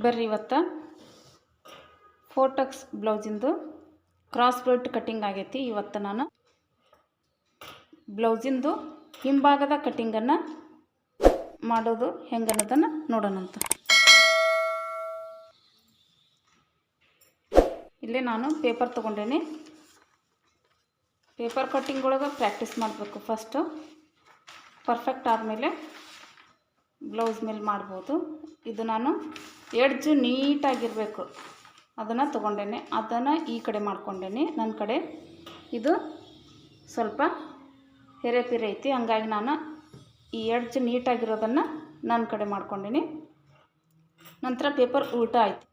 ಬರ್ರಿ ಇವತ್ತು. ಫೋಟಕ್ಸ್ ಬ್ಲೌಸಿಂದು ಕ್ರಾಸ್ ಬೆಲ್ಟ್ ಕಟ್ಟಿಂಗ್ ಆಗೈತಿ. ಇವತ್ತು ನಾನು ಬ್ಲೌಸಿಂದು ಹಿಂಭಾಗದ ಕಟ್ಟಿಂಗನ್ನು ಮಾಡೋದು ಹೆಂಗೆ ಅನ್ನೋದನ್ನು ನೋಡೋಣಂತ ಇಲ್ಲೇ ನಾನು ಪೇಪರ್ ತೊಗೊಂಡೇನಿ. ಪೇಪರ್ ಕಟ್ಟಿಂಗ್ ಒಳಗೆ ಪ್ರಾಕ್ಟೀಸ್ ಮಾಡಬೇಕು ಫಸ್ಟು ಪರ್ಫೆಕ್ಟ್ ಆದಮೇಲೆ ಬ್ಲೌಸ್ ಮೇಲೆ ಮಾಡ್ಬೋದು. ಇದು ನಾನು ಎಡ್ಜು ನೀಟಾಗಿರಬೇಕು. ಅದನ್ನು ತೊಗೊಂಡೇನೆ. ಅದನ್ನು ಈ ಕಡೆ ಮಾಡ್ಕೊಂಡೇನೆ. ನನ್ನ ಕಡೆ ಇದು ಸ್ವಲ್ಪ ಹೆರೆಪಿರೆ ಐತಿ. ಹಂಗಾಗಿ ನಾನು ಈ ಎಡ್ಜ್ ನೀಟಾಗಿರೋದನ್ನು ನನ್ನ ಕಡೆ ಮಾಡ್ಕೊಂಡೇನಿ. ನಂತರ ಪೇಪರ್ ಊಟ ಆಯಿತು.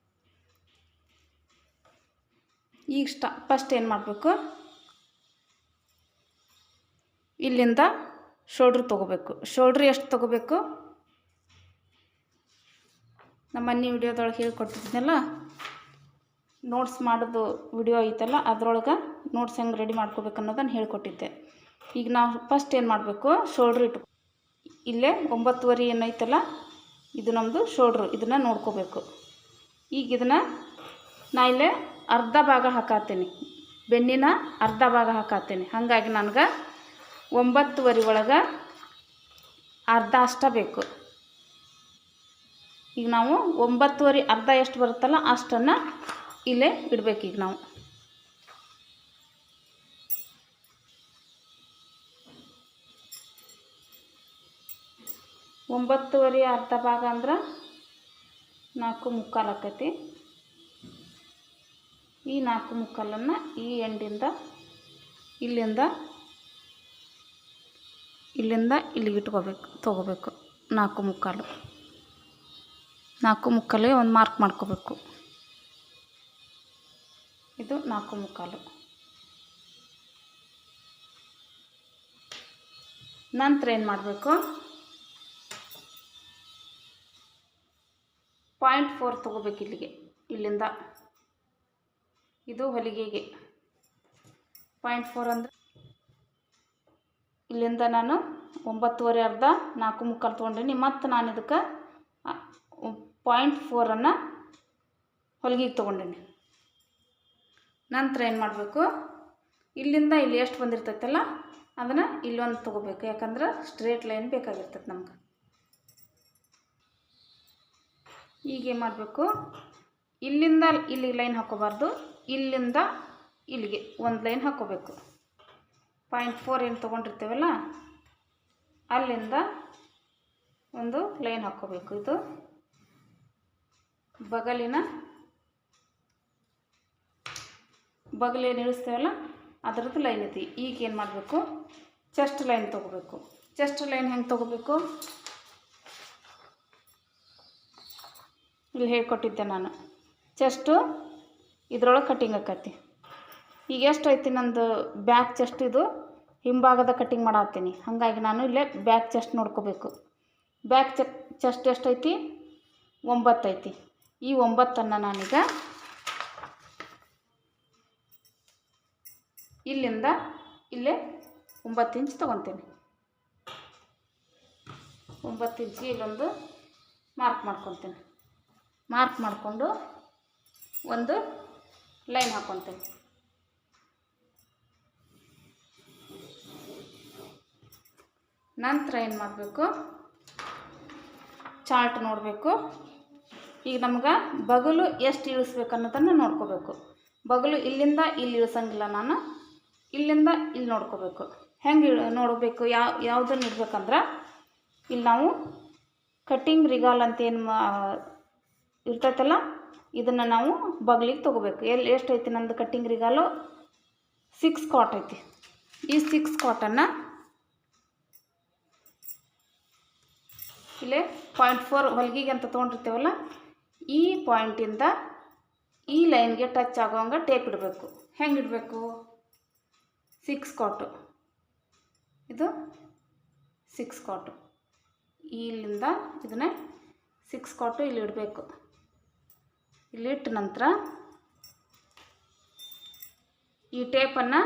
ಈಗ ಸ್ಟ ಫಸ್ಟ್ ಏನು ಮಾಡಬೇಕು? ಇಲ್ಲಿಂದ ಶೋಲ್ಡ್ರ್ ತೊಗೋಬೇಕು. ಶೋಲ್ಡ್ರ್ ಎಷ್ಟು ತೊಗೋಬೇಕು? ನಮ್ಮ ಮನೆ ವಿಡಿಯೋದೊಳಗೆ ಹೇಳ್ಕೊಟ್ಟಿದ್ನಲ್ಲ? ನೋಟ್ಸ್ ಮಾಡೋದು ವಿಡಿಯೋ ಐತಲ್ಲ, ಅದ್ರೊಳಗೆ ನೋಟ್ಸ್ ಹೆಂಗೆ ರೆಡಿ ಮಾಡ್ಕೋಬೇಕು ಅನ್ನೋದನ್ನು ಹೇಳ್ಕೊಟ್ಟಿದ್ದೆ. ಈಗ ನಾವು ಫಸ್ಟ್ ಏನು ಮಾಡಬೇಕು? ಶೋಲ್ಡ್ರ್ ಇಟ್ಟು ಇಲ್ಲೇ ಒಂಬತ್ತುವರೆ ಏನೈತಲ್ಲ, ಇದು ನಮ್ಮದು ಶೋಲ್ಡ್ರು ಇದನ್ನು ನೋಡ್ಕೋಬೇಕು. ಈಗ ಇದನ್ನು ನಾ ಇಲ್ಲೇ ಅರ್ಧ ಭಾಗ ಹಾಕಾತೀನಿ. ಬೆನ್ನಿನ ಅರ್ಧ ಭಾಗ ಹಾಕಾತೀನಿ. ಹಾಗಾಗಿ ನನಗೆ ಒಂಬತ್ತುವರೆ ಒಳಗೆ ಅರ್ಧ ಅಷ್ಟ ಬೇಕು. ಈಗ ನಾವು ಒಂಬತ್ತುವರೆ ಅರ್ಧ ಎಷ್ಟು ಬರುತ್ತಲ್ಲ ಅಷ್ಟನ್ನು ಇಲ್ಲೇ ಇಡಬೇಕು ಈಗ ನಾವು. ಒಂಬತ್ತುವರೆ ಅರ್ಧ ಭಾಗ ಅಂದ್ರೆ ನಾಲ್ಕು ಮುಕ್ಕಾಲು ಆಕೈತಿ. ಈ ನಾಲ್ಕು ಮುಕ್ಕಾಲನ್ನು ಈ ಎಂಡಿಂದ ಇಲ್ಲಿಂದ ಇಲ್ಲಿಂದ ಇಲ್ಲಿಗೆ ಇಟ್ಕೋಬೇಕು, ತೊಗೋಬೇಕು ನಾಲ್ಕು ಮುಕ್ಕಾಲು. ನಾಲ್ಕು ಮುಕ್ಕಾಲಿಗೆ ಒಂದು ಮಾರ್ಕ್ ಮಾಡ್ಕೋಬೇಕು. ಇದು ನಾಲ್ಕು ಮುಕ್ಕಾಲು. ನಂತರ ಏನು ಮಾಡಬೇಕು? ಪಾಯಿಂಟ್ ಫೋರ್ ತೊಗೋಬೇಕು ಇಲ್ಲಿಗೆ, ಇಲ್ಲಿಂದ. ಇದು ಹೊಲಿಗೆಗೆ. ಪಾಯಿಂಟ್ ಫೋರ್ ಅಂದರೆ ಇಲ್ಲಿಂದ ನಾನು ಒಂಬತ್ತುವರೆ ಅರ್ಧ ನಾಲ್ಕು ಮುಕ್ಕಾಲು ತೊಗೊಂಡೀನಿ. ಮತ್ತು ನಾನು ಇದಕ್ಕೆ ಪಾಯಿಂಟ್ ಫೋರನ್ನು ಹೊಲಿಗೆಗೆ ತೊಗೊಂಡೀನಿ. ನಂತರ ಏನು ಮಾಡಬೇಕು? ಇಲ್ಲಿಂದ ಇಲ್ಲಿ ಎಷ್ಟು ಬಂದಿರ್ತೈತಲ್ಲ, ಅದನ್ನು ಇಲ್ಲೊಂದು ತೊಗೋಬೇಕು. ಯಾಕಂದ್ರೆ ಸ್ಟ್ರೇಟ್ ಲೈನ್ ಬೇಕಾಗಿರ್ತೈತೆ ನಮ್ಗೆ. ಏನು ಮಾಡಬೇಕು? ಇಲ್ಲಿಂದ ಇಲ್ಲಿಗೆ ಲೈನ್ ಹಾಕೋಬಾರ್ದು. ಇಲ್ಲಿಂದ ಇಲ್ಲಿಗೆ ಒಂದು ಲೈನ್ ಹಾಕೋಬೇಕು. ಪಾಯಿಂಟ್ ಫೋರ್ ಏನು ತೊಗೊಂಡಿರ್ತೇವಲ್ಲ, ಅಲ್ಲಿಂದ ಒಂದು ಲೈನ್ ಹಾಕ್ಕೋಬೇಕು ಇದು ಬಗಲಿನ ಬಗಲೇನು ಇಳಿಸ್ತೇವಲ್ಲ, ಅದರದ್ದು ಲೈನ್ ಐತಿ. ಈಗ ಏನು ಮಾಡಬೇಕು? ಚೆಸ್ಟ್ ಲೈನ್ ತೊಗೋಬೇಕು. ಚೆಸ್ಟ್ ಲೈನ್ ಹೆಂಗೆ ತೊಗೋಬೇಕು? ಇಲ್ಲಿ ಹೇಳ್ಕೊಟ್ಟಿದ್ದೆ ನಾನು. ಚೆಸ್ಟು ಇದ್ರೊಳಗೆ ಕಟ್ಟಿಂಗ್ ಆಕತಿ. ಈಗ ಎಷ್ಟು ಐತಿ ನಂದು? ಬ್ಯಾಕ್ ಚೆಸ್ಟ್ ಇದು. ಹಿಂಭಾಗದ ಕಟ್ಟಿಂಗ್ ಮಾಡತ್ತೀನಿ. ಹಾಗಾಗಿ ನಾನು ಇಲ್ಲೇ ಬ್ಯಾಕ್ ಚೆಸ್ಟ್ ನೋಡ್ಕೋಬೇಕು. ಬ್ಯಾಕ್ ಚೆಕ್ ಚೆಸ್ಟ್ ಎಷ್ಟೈತಿ ಒಂಬತ್ತೈತಿ. ಈ ಒಂಬತ್ತನ್ನು ನಾನೀಗ ಇಲ್ಲಿಂದ ಇಲ್ಲೇ ಒಂಬತ್ತು ಇಂಚ್ ತೊಗೊತೀನಿ. ಒಂಬತ್ತು ಇಂಚಿ ಇಲ್ಲೊಂದು ಮಾರ್ಕ್ ಮಾಡ್ಕೊತೀನಿ. ಮಾರ್ಕ್ ಮಾಡಿಕೊಂಡು ಒಂದು ಲೈನ್ ಹಾಕ್ಕೊತೀನಿ ನಂತರ ಏನು ಮಾಡಬೇಕು? ಚಾರ್ಟ್ ನೋಡಬೇಕು. ಈಗ ನಮ್ಗೆ ಬಗಲು ಎಷ್ಟು ಇಳಿಸ್ಬೇಕು ಅನ್ನೋದನ್ನು ನೋಡ್ಕೋಬೇಕು. ಬಗಲು ಇಲ್ಲಿಂದ ಇಲ್ಲಿ ಇಳಿಸಂಗಿಲ್ಲ ನಾನು. ಇಲ್ಲಿಂದ ಇಲ್ಲಿ ನೋಡ್ಕೋಬೇಕು. ಹೆಂಗೆ ನೋಡಬೇಕು ಯಾವ ಯಾವುದನ್ನು ಇಡ್ಬೇಕಂದ್ರೆ ಇಲ್ಲಿ ನಾವು ಕಟ್ಟಿಂಗ್ ರಿಗಾಲ್ ಅಂತ ಏನು ಮಾ, ಇರ್ತೈತಲ್ಲ, ಇದನ್ನು ನಾವು ಬಗ್ಲಿಗೆ ತೊಗೋಬೇಕು. ಎಲ್ಲಿ ಎಷ್ಟು ಐತಿ ನಂದು ಕಟ್ಟಿಂಗ್ ರಿಗಾಲು ಸಿಕ್ಸ್ ಕಾಟ್ ಐತಿ. ಈ ಸಿಕ್ಸ್ ಕಾಟನ್ನು ಇಲ್ಲೇ ಪಾಯಿಂಟ್ ಫೋರ್ ಹೊಲಿಗೆಗೆ ಅಂತ ತೊಗೊಂಡಿರ್ತೀವಲ್ಲ ಈ ಪಾಯಿಂಟಿಂದ ಈ ಲೈನ್ಗೆ ಟಚ್ ಆಗೋಂಗೆ ಟೇಪ್ ಇಡಬೇಕು. ಹೆಂಗೆ ಇಡಬೇಕು? ಸಿಕ್ಸ್ ಕಾಟು ಇದು ಸಿಕ್ಸ್ ಕಾಟು ಇಲ್ಲಿಂದ ಇದನ್ನೇ ಸಿಕ್ಸ್ ಕಾಟು ಇಲ್ಲಿ ಇಡಬೇಕು. ಇಲ್ಲಿಟ್ಟ ನಂತರ ಈ ಟೇಪನ್ನು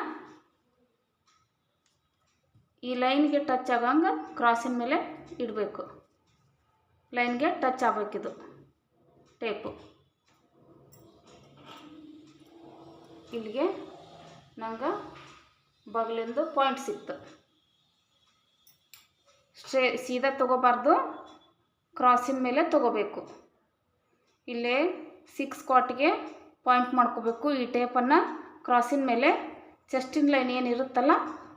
ಈ ಲೈನ್ಗೆ ಟಚ್ ಆಗೋಂಗೆ ಕ್ರಾಸಿನ ಮೇಲೆ ಇಡಬೇಕು. ಲೈನ್ಗೆ ಟಚ್ ಆಗಬೇಕಿದು. ಟೇಪು. ಇಲ್ಲಿಗೆ ನಂಗೆ ಬಗಲಿಂದು ಪಾಯಿಂಟ್ ಸಿಕ್ತು. ಸ್ಟ್ರೇ ಸೀದಾ ತೊಗೋಬಾರ್ದು ಕ್ರಾಸಿನ ಮೇಲೆ ತೊಗೋಬೇಕು. ಇಲ್ಲೇ ಸಿಕ್ಸ್ ಕಾಟ್ಗೆ ಪಾಯಿಂಟ್ ಮಾಡ್ಕೋಬೇಕು. ಈ ಟೇಪನ್ನು ಕ್ರಾಸಿನ ಮೇಲೆ ಚೆಸ್ಟಿನ ಲೈನ್ ಏನಿರುತ್ತಲ್ಲ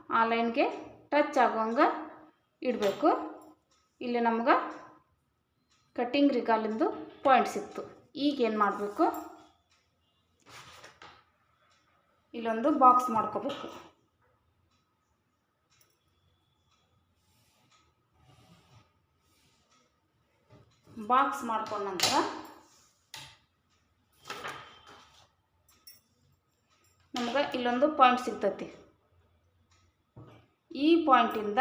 ಆ ಲೈನ್ಗೆ ಟಚ್ ಆಗುವಂಗೆ ಇಡಬೇಕು. ಇಲ್ಲಿ ನಮ್ಗೆ ಕಟ್ಟಿಂಗ್ ರಿಗಾಲಿಂದು ಪಾಯಿಂಟ್ ಸಿಕ್ತು. ಈಗ ಏನು ಮಾಡಬೇಕು? ಇಲ್ಲೊಂದು ಬಾಕ್ಸ್ ಮಾಡ್ಕೋಬೇಕು. ಬಾಕ್ಸ್ ಮಾಡ್ಕೊಂಡ ನಂತರ ನಮ್ಗೆ ಇಲ್ಲೊಂದು ಪಾಯಿಂಟ್ ಸಿಗ್ತತಿ. ಈ ಪಾಯಿಂಟಿಂದ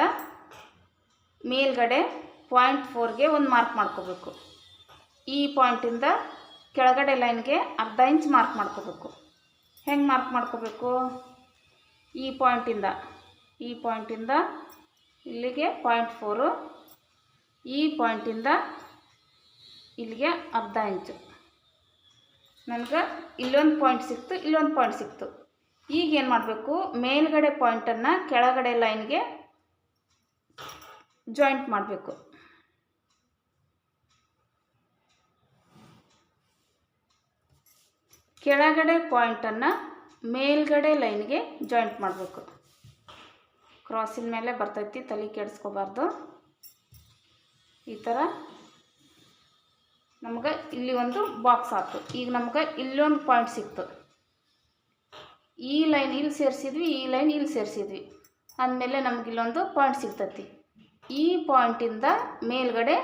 ಮೇಲ್ಗಡೆ ಪಾಯಿಂಟ್ ಫೋರ್ಗೆ ಒಂದು ಮಾರ್ಕ್ ಮಾಡ್ಕೋಬೇಕು. ಈ ಪಾಯಿಂಟಿಂದ ಕೆಳಗಡೆ ಲೈನ್ಗೆ ಅರ್ಧ ಇಂಚ್ ಮಾರ್ಕ್ ಮಾಡ್ಕೋಬೇಕು. ಹೆಂಗೆ ಮಾರ್ಕ್ ಮಾಡ್ಕೋಬೇಕು? ಈ ಪಾಯಿಂಟಿಂದ ಈ ಪಾಯಿಂಟಿಂದ ಇಲ್ಲಿಗೆ ಪಾಯಿಂಟ್ ಫೋರು ಈ ಪಾಯಿಂಟಿಂದ ಇಲ್ಲಿಗೆ ಅರ್ಧ ಇಂಚು ನನಗೆ ಇಲ್ಲೊಂದು ಪಾಯಿಂಟ್ ಸಿಕ್ತು, ಇಲ್ಲೊಂದು ಪಾಯಿಂಟ್ ಸಿಕ್ತು. ಈಗ ಏನು ಮಾಡಬೇಕು? ಮೇಲ್ಗಡೆ ಪಾಯಿಂಟನ್ನು ಕೆಳಗಡೆ ಲೈನ್ಗೆ ಜಾಯಿಂಟ್ ಮಾಡಬೇಕು. ಕೆಳಗಡೆ ಪಾಯಿಂಟನ್ನು ಮೇಲ್ಗಡೆ ಲೈನ್ಗೆ ಜಾಯಿಂಟ್ ಮಾಡಬೇಕು. ಕ್ರಾಸಿನ ಮೇಲೆ ಬರ್ತೈತಿ, ತಲೆ ಕೆಡಿಸ್ಕೋಬಾರ್ದು. ಈ ಥರ ನಮ್ಗೆ ಇಲ್ಲಿ ಒಂದು ಬಾಕ್ಸ್ ಆಯ್ತು ಈಗ ನಮ್ಗೆ ಇಲ್ಲೊಂದು ಪಾಯಿಂಟ್ ಸಿಕ್ತು. ಈ ಲೈನ್ ಇಲ್ಲಿ ಸೇರಿಸಿದ್ವಿ, ಈ ಲೈನ್ ಇಲ್ಲಿ ಸೇರಿಸಿದ್ವಿ. ಅಂದಮೇಲೆ ನಮ್ಗೆ ಇಲ್ಲೊಂದು ಪಾಯಿಂಟ್ ಸಿಗ್ತೈತಿ. ಈ ಪಾಯಿಂಟಿಂದ ಮೇಲ್ಗಡೆ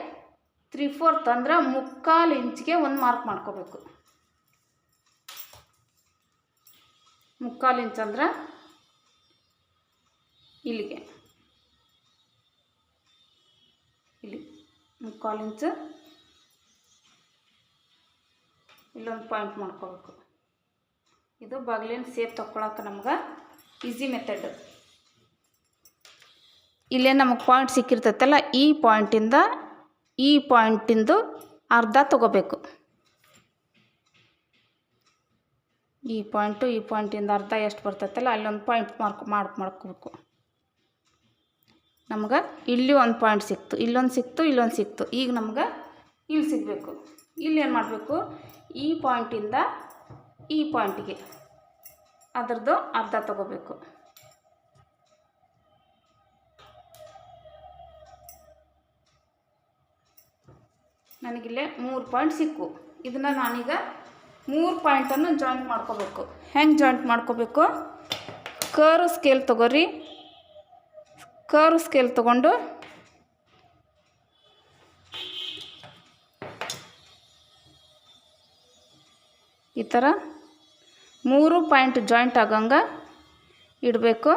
ತ್ರೀ ಫೋರ್ತ್ ಅಂದ್ರೆ ಮುಕ್ಕಾಲು ಇಂಚ್ಗೆ ಒಂದು ಮಾರ್ಕ್ ಮಾಡ್ಕೋಬೇಕು. ಮುಕ್ಕಾಲು ಇಂಚ್ ಅಂದ್ರೆ ಇಲ್ಲಿಗೆ. ಇಲ್ಲಿ ಮುಕ್ಕಾಲು ಇಂಚು. ಇಲ್ಲೊಂದು ಪಾಯಿಂಟ್ ಮಾಡ್ಕೋಬೇಕು. ಇದು ಬಾಗಿಲಿನ ಸೇಪ್ ತಗೊಳಕ್ಕೆ ನಮ್ಗೆ ಈಸಿ ಮೆಥಡ್ ಇಲ್ಲೇ ನಮಗೆ ಪಾಯಿಂಟ್ ಸಿಕ್ಕಿರ್ತೈತಲ್ಲ, ಈ ಪಾಯಿಂಟಿಂದ ಈ ಪಾಯಿಂಟಿಂದು ಅರ್ಧ ತಗೋಬೇಕು. ಈ ಪಾಯಿಂಟು, ಈ ಪಾಯಿಂಟಿಂದ ಅರ್ಧ ಎಷ್ಟು ಬರ್ತೈತಲ್ಲ ಅಲ್ಲೊಂದು ಪಾಯಿಂಟ್ ಮಾರ್ಕ್ ಮಾರ್ಕ್ ಮಾಡ್ಕೋಬೇಕು. ನಮ್ಗೆ ಇಲ್ಲಿ ಒಂದು ಪಾಯಿಂಟ್ ಸಿಕ್ತು, ಇಲ್ಲೊಂದು ಸಿಕ್ತು ಇಲ್ಲೊಂದು ಸಿಕ್ತು. ಈಗ ನಮ್ಗೆ ಇಲ್ಲಿ ಸಿಗಬೇಕು. ಇಲ್ಲಿ ಏನು ಮಾಡಬೇಕು? ಈ ಪಾಯಿಂಟಿಂದ ಈ ಪಾಯಿಂಟಿಗೆ ಅದರದ್ದು ಅರ್ಧ ತಗೋಬೇಕು. ನನಗಿಲ್ಲೇ ಮೂರು ಪಾಯಿಂಟ್ ಸಿಕ್ಕು. ಇದನ್ನು ನಾನೀಗ ಮೂರು ಪಾಯಿಂಟನ್ನು ಜಾಯಿಂಟ್ ಮಾಡ್ಕೋಬೇಕು. ಹೆಂಗೆ ಜಾಯಿಂಟ್ ಮಾಡ್ಕೋಬೇಕು? ಕರು ಸ್ಕೇಲ್ ತಗೋರಿ. ಕರು ಸ್ಕೇಲ್ ತಗೊಂಡು ಈ ಥರ ಮೂರು ಪಾಯಿಂಟ್ ಜಾಯಿಂಟ್ ಆಗಂಗೆ ಇಡಬೇಕು.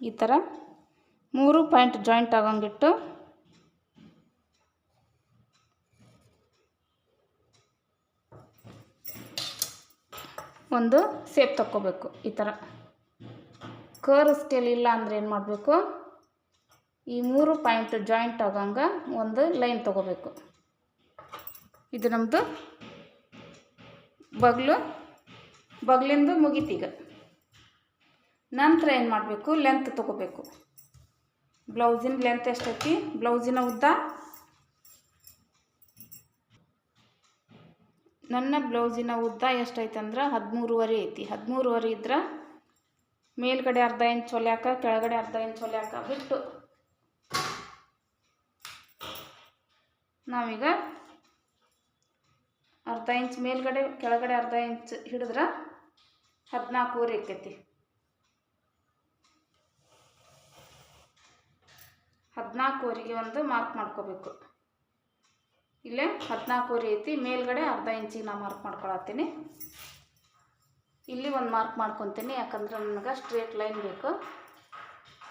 ಈ ಥರ ಮೂರು ಪಾಯಿಂಟ್ ಜಾಯಿಂಟ್ ಆಗಂಗಿಟ್ಟು ಒಂದು ಸೇಪ್ ತಕ್ಕೋಬೇಕು, ಈ ಥರ. ಕರ್ ಸ್ಕೇಲ್ ಇಲ್ಲ ಅಂದರೆ ಏನು ಮಾಡಬೇಕು? ಈ ಮೂರು ಪಾಯಿಂಟ್ ಜಾಯಿಂಟ್ ಆಗಂಗೆ ಒಂದು ಲೈನ್ ತಗೋಬೇಕು. ಇದು ನಮ್ಮದು ಬಗ್ಲು, ಬಗ್ಲಿಂದು ಮುಗೀತೀಗ. ನಂತರ ಏನು ಮಾಡಬೇಕು? ಲೆಂತ್ ತೊಗೋಬೇಕು. ಬ್ಲೌಸಿನ ಲೆಂತ್ ಎಷ್ಟೈತಿ? ಬ್ಲೌಸಿನ ಉದ್ದ ನನ್ನ ಬ್ಲೌಸಿನ ಉದ್ದ ಎಷ್ಟೈತೆ ಅಂದ್ರೆ ಹದಿಮೂರುವರೆ ಐತಿ. ಹದಿಮೂರುವರೆ ಇದ್ರೆ ಮೇಲ್ಗಡೆ ಅರ್ಧ ಇಂಚ್ ಹೊಲ್ಯಾಕ ಕೆಳಗಡೆ ಅರ್ಧ ಇಂಚ್ ಹೊಲ್ಯಾಕ ಬಿಟ್ಟು ನಾವೀಗ ಅರ್ಧ ಇಂಚ್ ಮೇಲ್ಗಡೆ, ಕೆಳಗಡೆ ಅರ್ಧ ಇಂಚ್ ಹಿಡಿದ್ರೆ ಹದಿನಾಲ್ಕೂವರೆ ಇಕ್ಕೈತಿ ಹದಿನಾಲ್ಕುವರೆಗೆ ಒಂದು ಮಾರ್ಕ್ ಮಾಡ್ಕೋಬೇಕು. ಇಲ್ಲೇ ಹದಿನಾಲ್ಕು ರೀತಿ ಮೇಲ್ಗಡೆ ಅರ್ಧ ಇಂಚಿಗೆ ನಾನು ಮಾರ್ಕ್ ಮಾಡ್ಕೊಳತ್ತೀನಿ. ಇಲ್ಲಿ ಒಂದು ಮಾರ್ಕ್ ಮಾಡ್ಕೊತೀನಿ, ಯಾಕಂದ್ರೆ ನನಗೆ ಸ್ಟ್ರೇಟ್ ಲೈನ್ ಬೇಕು.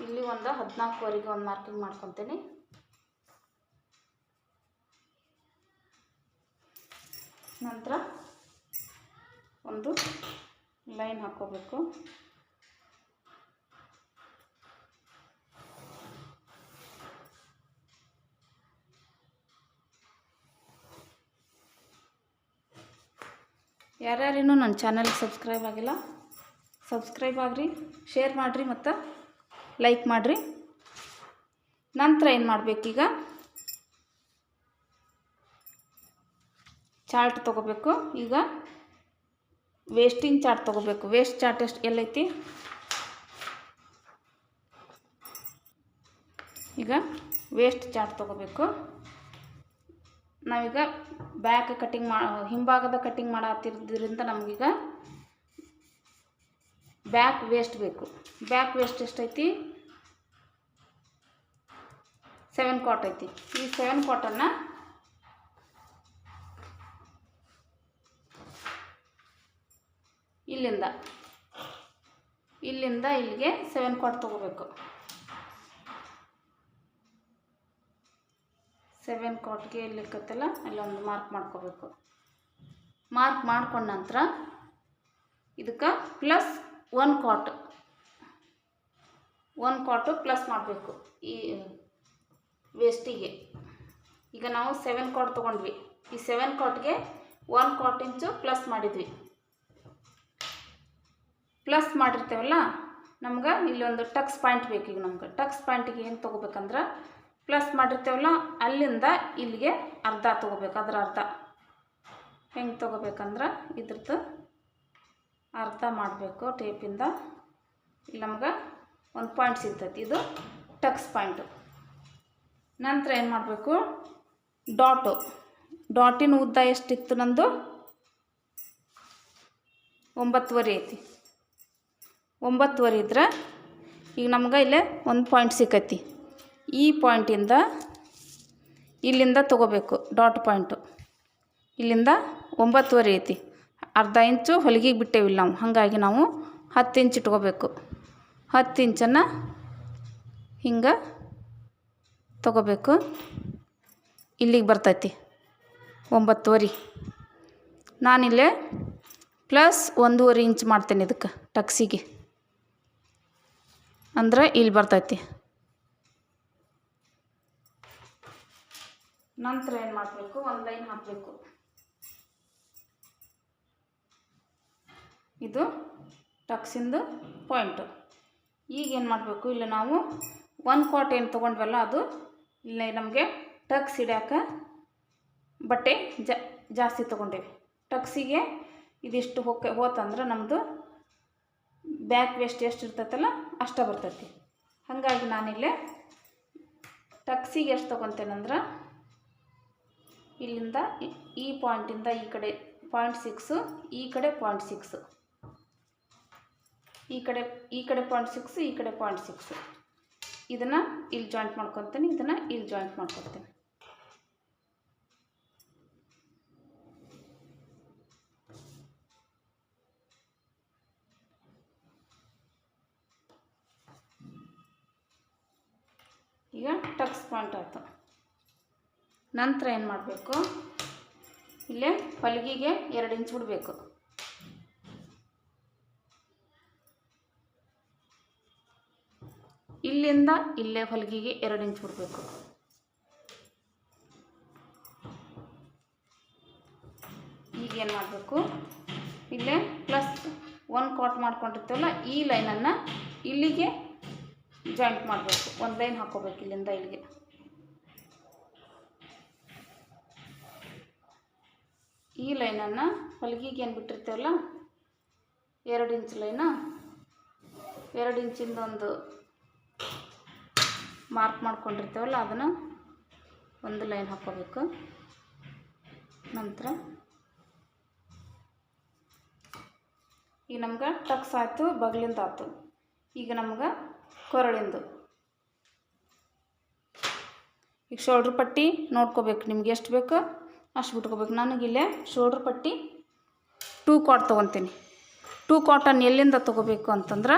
ಇಲ್ಲಿ ಒಂದು ಹದಿನಾಲ್ಕುವರೆಗೆ ಒಂದು ಮಾರ್ಕಿಂಗ್ ಮಾಡ್ಕೊತೀನಿ. ನಂತರ ಒಂದು ಲೈನ್ ಹಾಕ್ಕೋಬೇಕು ಯಾರ್ಯಾರೇನು ನನ್ನ ಚಾನಲ್ಗೆ ಸಬ್ಸ್ಕ್ರೈಬ್ ಆಗಿಲ್ಲ, ಸಬ್ಸ್ಕ್ರೈಬ್ ಆಗಿರಿ, ಶೇರ್ ಮಾಡಿರಿ ಮತ್ತು ಲೈಕ್ ಮಾಡಿರಿ. ನಂತರ ಏನು ಮಾಡಬೇಕೀಗ? ಚಾರ್ಟ್ ತೊಗೋಬೇಕು. ಈಗ ವೇಸ್ಟಿಂಗ್ ಚಾರ್ಟ್ ತೊಗೋಬೇಕು. ವೇಸ್ಟ್ ಚಾರ್ಟ್ ಎಷ್ಟು ಎಲ್ಲೈತಿ? ಈಗ ವೇಸ್ಟ್ ಚಾರ್ಟ್ ತೊಗೋಬೇಕು. ನಾವೀಗ ಬ್ಯಾಕ್ ಕಟ್ಟಿಂಗ್ ಮಾ, ಹಿಂಭಾಗದ ಕಟ್ಟಿಂಗ್ ಮಾಡತ್ತಿರೋದ್ರಿಂದ ನಮಗೀಗ ಬ್ಯಾಕ್ ವೇಸ್ಟ್ ಬೇಕು. ಬ್ಯಾಕ್ ವೇಸ್ಟ್ ಎಷ್ಟೈತಿ? ಸೆವೆನ್ ಕ್ವಾಟ್ ಐತಿ. ಈ ಸೆವೆನ್ ಕ್ವಾಟನ್ನು ಇಲ್ಲಿಂದ ಇಲ್ಲಿಂದ ಇಲ್ಲಿಗೆ ಸೆವೆನ್ ಕ್ವಾಟ್ ತೊಗೋಬೇಕು. ಸೆವೆನ್ ಕಾಟ್ಗೆ ಇಲ್ಲಿಕ್ಕತ್ತಲ್ಲ, ಅಲ್ಲೊಂದು ಮಾರ್ಕ್ ಮಾಡ್ಕೋಬೇಕು. ಮಾರ್ಕ್ ಮಾಡ್ಕೊಂಡ ನಂತರ ಇದಕ್ಕೆ plus one quarter one quarter plus ಮಾಡಬೇಕು ಈ ವೇಸ್ಟಿಗೆ ಈಗ ನಾವು ಸೆವೆನ್ ಕಾಟ್ ತೊಗೊಂಡ್ವಿ. ಈ ಸೆವೆನ್ ಕಾಟ್ಗೆ ಒನ್ ಕಾಟ್ ಇಂಚು ಪ್ಲಸ್ ಮಾಡಿದ್ವಿ. ಪ್ಲಸ್ ಮಾಡಿರ್ತೇವಲ್ಲ, ನಮ್ಗೆ ಇಲ್ಲೊಂದು ಟಕ್ಸ್ ಪಾಯಿಂಟ್ ಬೇಕು ಈಗ ನಮ್ಗೆ. ಟಕ್ಸ್ ಪಾಯಿಂಟಿಗೆ ಏನು ತೊಗೋಬೇಕಂದ್ರೆ ಪ್ಲಸ್ ಮಾಡಿರ್ತೇವಲ್ಲ, ಅಲ್ಲಿಂದ ಇಲ್ಲಿಗೆ ಅರ್ಧ ತೊಗೋಬೇಕು, ಅದರ ಅರ್ಧ. ಹೆಂಗೆ ತೊಗೋಬೇಕಂದ್ರೆ ಇದ್ರದ್ದು ಅರ್ಧ ಮಾಡಬೇಕು ಟೇಪಿಂದ. ಇಲ್ಲಿ ನಮ್ಗೆ ಒಂದು ಪಾಯಿಂಟ್ ಸಿಗ್ತೈತಿ, ಇದು ಟಕ್ಸ್ ಪಾಯಿಂಟು. ನಂತರ ಏನು ಮಾಡಬೇಕು? ಡಾಟು. ಡಾಟಿನ ಉದ್ದ ಎಷ್ಟಿತ್ತು ನಂದು? ಒಂಬತ್ತುವರೆ ಐತಿ. ಒಂಬತ್ತುವರೆ ಇದ್ರೆ ಈಗ ನಮ್ಗೆ ಇಲ್ಲೇ ಒಂದು ಪಾಯಿಂಟ್ ಸಿಕ್ಕೈತಿ. ಈ ಪಾಯಿಂಟಿಂದ ಇಲ್ಲಿಂದ ತೊಗೋಬೇಕು, ಡಾಟ್ ಪಾಯಿಂಟು. ಇಲ್ಲಿಂದ ಒಂಬತ್ತುವರೆ ಐತಿ. ಅರ್ಧ ಇಂಚು ಹೊಲಿಗೆಗೆ ಬಿಟ್ಟೇವಿಲ್ಲ ನಾವು. ಹಾಗಾಗಿ ನಾವು ಹತ್ತು ಇಂಚ್ ಇಟ್ಕೋಬೇಕು. ಹತ್ತು ಇಂಚನ್ನು ಹಿಂಗೆ ತೊಗೋಬೇಕು. ಇಲ್ಲಿಗೆ ಬರ್ತೈತಿ, ಒಂಬತ್ತುವರೆ. ನಾನಿಲ್ಲೇ ಪ್ಲಸ್ ಒಂದೂವರೆ ಇಂಚ್ ಮಾಡ್ತೇನೆ ಇದಕ್ಕೆ, ಟಕ್ಸಿಗೆ. ಅಂದ್ರೆ ಇಲ್ಲಿ ಬರ್ತೈತಿ. ನಂತರ ಏನು ಮಾಡಬೇಕು? ಒಂದು ಲೈನ್ ಹಾಕಬೇಕು. ಇದು ಟಕ್ಸಿಂದು ಪಾಯಿಂಟು. ಈಗ ಏನು ಮಾಡಬೇಕು? ಇಲ್ಲಿ ನಾವು ಒನ್ ಕ್ವಾಟ್ ಏನು ತೊಗೊಂಡ್ವಲ್ಲ, ಅದು ಇಲ್ಲಿ ನಮಗೆ ಟಕ್ಸ್ ಹಿಡ್ಯಾಕ ಬಟ್ಟೆ ಜಾಸ್ತಿ ತೊಗೊಂಡೇವಿ. ಟಕ್ಸಿಗೆ ಇದಿಷ್ಟು ಹೋಕೆ, ಹೋತಂದ್ರೆ ನಮ್ಮದು ಬ್ಯಾಕ್ ವೇಸ್ಟ್ ಎಷ್ಟು ಇರ್ತೈತಲ್ಲ, ಅಷ್ಟೇ ಬರ್ತೈತಿ. ಹಾಗಾಗಿ ನಾನಿಲ್ಲೇ ಟಕ್ಸಿಗೆ ಎಷ್ಟು ತೊಗೊತೇನಂದ್ರೆ ಇಲ್ಲಿಂದ ಈ- ಪಾಯಿಂಟಿಂದ ಈ ಕಡೆ ಪಾಯಿಂಟ್ ಸಿಕ್ಸು ಈ ಕಡೆ ಪಾಯಿಂಟ್ ಸಿಕ್ಸು ಈ ಕಡೆ ಈ ಕಡೆ ಪಾಯಿಂಟ್ ಸಿಕ್ಸು ಈ ಕಡೆ ಪಾಯಿಂಟ್ ಸಿಕ್ಸು ಇದನ್ನು ಇಲ್ಲಿ ಜಾಯಿಂಟ್ ಮಾಡ್ಕೊತೀನಿ, ಇದನ್ನು ಇಲ್ಲಿ ಜಾಯಿಂಟ್ ಮಾಡ್ಕೊತೀನಿ. ಈಗ ಟಕ್ಸ್ ಪಾಯಿಂಟ್ ಆಯಿತು. ನಂತರ ಏನು ಮಾಡಬೇಕು? ಇಲ್ಲೇ ಹೊಲಿಗೆಗೆ ಎರಡು ಇಂಚ್ ಬಿಡಬೇಕು. ಇಲ್ಲಿಂದ ಇಲ್ಲೇ ಹೊಲಿಗೆಗೆ ಎರಡು ಇಂಚ್ ಬಿಡಬೇಕು. ಈಗೇನು ಮಾಡಬೇಕು? ಇಲ್ಲೇ ಪ್ಲಸ್ ಒಂದು ಕಾಟ್ ಮಾಡ್ಕೊಂಡಿರ್ತೀವಲ್ಲ, ಈ ಲೈನನ್ನು ಇಲ್ಲಿಗೆ ಜಾಯಿಂಟ್ ಮಾಡಬೇಕು. ಒಂದು ಲೈನ್ ಹಾಕ್ಕೋಬೇಕು ಇಲ್ಲಿಂದ ಇಲ್ಲಿಗೆ. ಈ ಲೈನನ್ನು ಹೊಲಿಗೆಗೆ ಏನು ಬಿಟ್ಟಿರ್ತೇವಲ್ಲ? ಎರಡು ಇಂಚ್ ಲೈನ. ಎರಡು ಇಂಚಿಂದ ಒಂದು ಮಾರ್ಕ್ ಮಾಡ್ಕೊಂಡಿರ್ತೇವಲ್ಲ, ಅದನ್ನು ಒಂದು ಲೈನ್ ಹಾಕ್ಕೋಬೇಕು ನಂತರ ಈಗ ನಮ್ಗೆ ಟಕ್ಸ್ ಆಯಿತು, ಬಗ್ಲಿಂದ ಆಯ್ತು. ಈಗ ನಮ್ಗೆ ಕೊರಳಿಂದು. ಈಗ ಶೋಲ್ಡ್ರ್ ಪಟ್ಟಿ ನೋಡ್ಕೋಬೇಕು, ನಿಮ್ಗೆ ಎಷ್ಟು ಬೇಕು? ಅಷ್ಟು ಬಿಟ್ಕೋಬೇಕು. ನನಗಿಲ್ಲೇ ಶೋಲ್ಡ್ರ್ ಪಟ್ಟಿ ಟೂ ಕಾಟ್ ತೊಗೊತೀನಿ. ಟೂ ಕಾಟನ್ ಎಲ್ಲಿಂದ ತೊಗೋಬೇಕು ಅಂತಂದ್ರೆ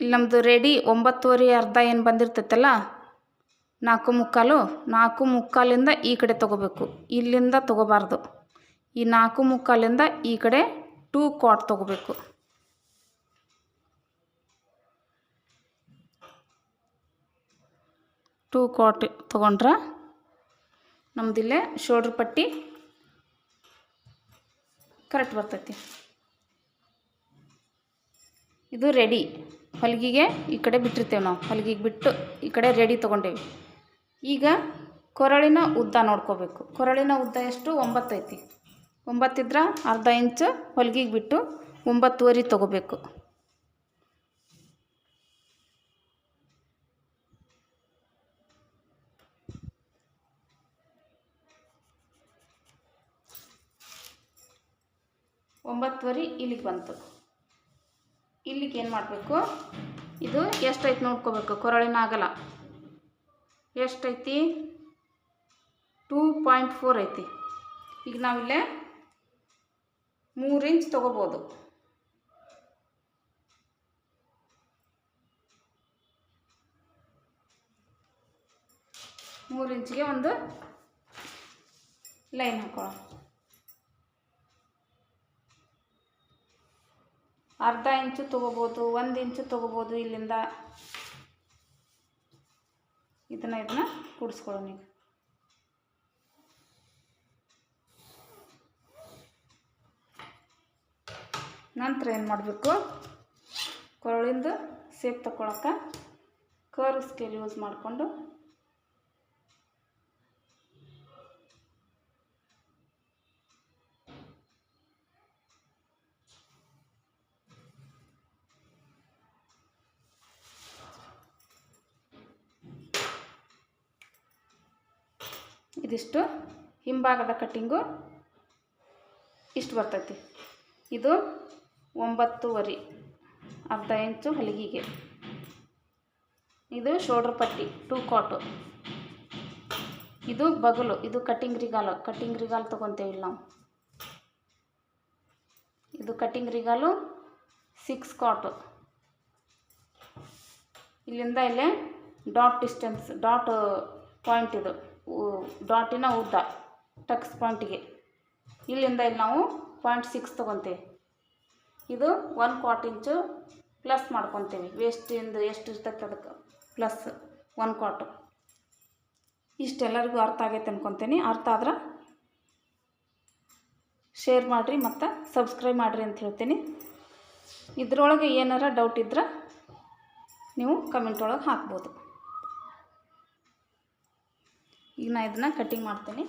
ಇಲ್ಲಿ ನಮ್ಮದು ರೆಡಿ ಒಂಬತ್ತುವರೆ ಅರ್ಧ ಏನು ಬಂದಿರ್ತೈತಲ್ಲ, ನಾಲ್ಕು ಮುಕ್ಕಾಲು, ನಾಲ್ಕು ಮುಕ್ಕಾಲಿಂದ ಈ ಕಡೆ ತೊಗೋಬೇಕು. ಇಲ್ಲಿಂದ ತೊಗೋಬಾರ್ದು. ಈ ನಾಲ್ಕು ಮುಕ್ಕಾಲಿಂದ ಈ ಕಡೆ ಟೂ ಕಾಟ್ ತೊಗೋಬೇಕು. ಟೂ ಕಾಟ್ ತೊಗೊಂಡ್ರೆ ನಮ್ದಿಲ್ಲೇ ಶೋಲ್ಡ್ರ್ ಪಟ್ಟಿ ಕರೆಕ್ಟ್ ಬರ್ತೈತಿ. ಇದು ರೆಡಿ ಹೊಲಿಗೆಗೆ ಈ ಕಡೆ ಬಿಟ್ಟಿರ್ತೇವೆ ನಾವು. ಹೊಲಿಗೆಗೆ ಬಿಟ್ಟು ಈ ಕಡೆ ರೆಡಿ ತೊಗೊಂಡೇವಿ. ಈಗ ಕೊರಳಿನ ಉದ್ದ ನೋಡ್ಕೋಬೇಕು. ಕೊರಳಿನ ಉದ್ದ ಎಷ್ಟು? ಒಂಬತ್ತೈತಿ ಒಂಬತ್ತಿದ್ರೆ ಅರ್ಧ ಇಂಚು ಹೊಲಿಗೆಗೆ ಬಿಟ್ಟು ಒಂಬತ್ತುವರೆ ತೊಗೋಬೇಕು. ಒಂಬತ್ತುವರೆ ಇಲ್ಲಿಗೆ ಬಂತು. ಇಲ್ಲಿಗೆ ಏನು ಮಾಡಬೇಕು? ಇದು ಎಷ್ಟೈತಿ ನೋಡ್ಕೋಬೇಕು? ಕೊರಳಿನ ಆಗಲ್ಲ ಎಷ್ಟೈತಿ? ಟೂ ಪಾಯಿಂಟ್ ಫೋರ್ ಐತಿ. ಈಗ ನಾವಿಲ್ಲೇ ಮೂರು ಇಂಚ್ ತೊಗೋಬೋದು. ಮೂರು ಇಂಚಿಗೆ ಒಂದು ಲೈನ್ ಹಾಕೊಳ್ಳೋಣ. ಅರ್ಧ ಇಂಚು ತೊಗೋಬೋದು, ಒಂದು ಇಂಚು ತೊಗೋಬೋದು ಇಲ್ಲಿಂದ. ಇದನ್ನು ಇದನ್ನು ಕೂಡಿಸ್ಕೊಳ್ಳೋಣ ಈಗ. ನಂತರ ಏನು ಮಾಡಬೇಕು? ಕೊರಳಿಂದ ಸೇಪ್ ತಗೊಳಕ್ಕೆ ಕರ್ ಸ್ಕೇಲ್ ಯೂಸ್ ಮಾಡಿಕೊಂಡು ಇದಿಷ್ಟು ಹಿಂಭಾಗದ ಕಟ್ಟಿಂಗು ಇಷ್ಟು ಬರ್ತೈತಿ. ಇದು ಒಂಬತ್ತುವರೆ ಅರ್ಧ ಇಂಚು ಹಲಿಗೆಗೆ. ಇದು ಶೋಲ್ಡ್ರ್ ಪಟ್ಟಿ, ಟೂ ಕಾಟು. ಇದು ಬಗಲು, ಇದು ಕಟ್ಟಿಂಗ್ ರಿಗಾಲು ಕಟ್ಟಿಂಗ್ ರಿಗಾಲು ತೊಗೊತೇವೆ ಇಲ್ಲ ನಾವು. ಇದು ಕಟ್ಟಿಂಗ್ ರಿಗಾಲು ಸಿಕ್ಸ್ ಕಾಟು. ಇಲ್ಲಿಂದ ಇಲ್ಲೇ ಡಾಟ್ ಡಿಸ್ಟೆನ್ಸ್, ಡಾಟ್ ಪಾಯಿಂಟ್ ಇದು. ಡಾಟಿನ ಉದ್ದ ಟಕ್ಸ್ ಪಾಯಿಂಟಿಗೆ ಇಲ್ಲಿಂದ ಇಲ್ಲಿ ನಾವು ಪಾಯಿಂಟ್ ಸಿಕ್ಸ್ ತೊಗೊತೇವೆ. ಇದು ಒನ್ ಕ್ವಾಟ್ ಇಂಚು ಪ್ಲಸ್ ಮಾಡ್ಕೊತೀವಿ. ವೇಸ್ಟಿಂದ ಎಷ್ಟು ಇರ್ತೈತೆ ಅದಕ್ಕೆ? ಪ್ಲಸ್ ಒನ್ ಕ್ವಾಟು ಇಷ್ಟೆಲ್ಲರಿಗೂ ಅರ್ಥ ಆಗೈತೆ ಅನ್ಕೊತೀನಿ. ಅರ್ಥ ಆದ್ರೆ ಶೇರ್ ಮಾಡಿರಿ ಮತ್ತು ಸಬ್ಸ್ಕ್ರೈಬ್ ಮಾಡಿರಿ ಅಂತ ಹೇಳ್ತೀನಿ. ಇದರೊಳಗೆ ಏನಾರ ಡೌಟ್ ಇದ್ರೆ ನೀವು ಕಮೆಂಟ್ ಒಳಗೆ ಹಾಕ್ಬೋದು. ಈಗ ನಾ ಇದನ್ನು ಕಟ್ಟಿಂಗ್ ಮಾಡ್ತೀನಿ.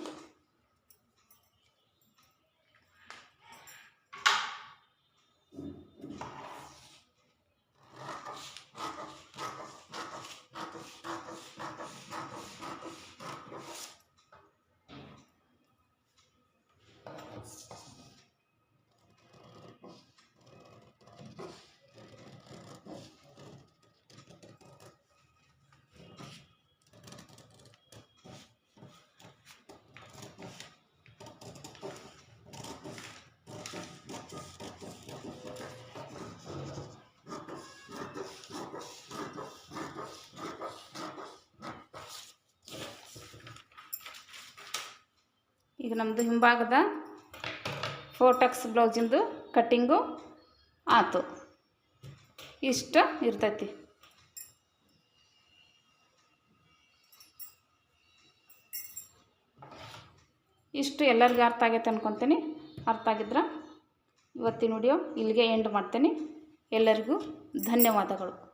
ಈಗ ನಮ್ಮದು ಹಿಂಭಾಗದ ಫೋಟಕ್ಸ್ ಬ್ಲೌಸಿಂದು ಕಟ್ಟಿಂಗು ಆತು. ಇಷ್ಟ ಇರ್ತೈತಿ. ಇಷ್ಟು ಎಲ್ಲರಿಗೂ ಅರ್ಥ ಆಗೈತೆ ಅನ್ಕೊತೀನಿ. ಅರ್ಥ ಆಗಿದ್ರೆ ಇವತ್ತಿನ ವಿಡಿಯೋ ಇಲ್ಲಿಗೆ ಎಂಡ್ ಮಾಡ್ತೀನಿ. ಎಲ್ಲರಿಗೂ ಧನ್ಯವಾದಗಳು.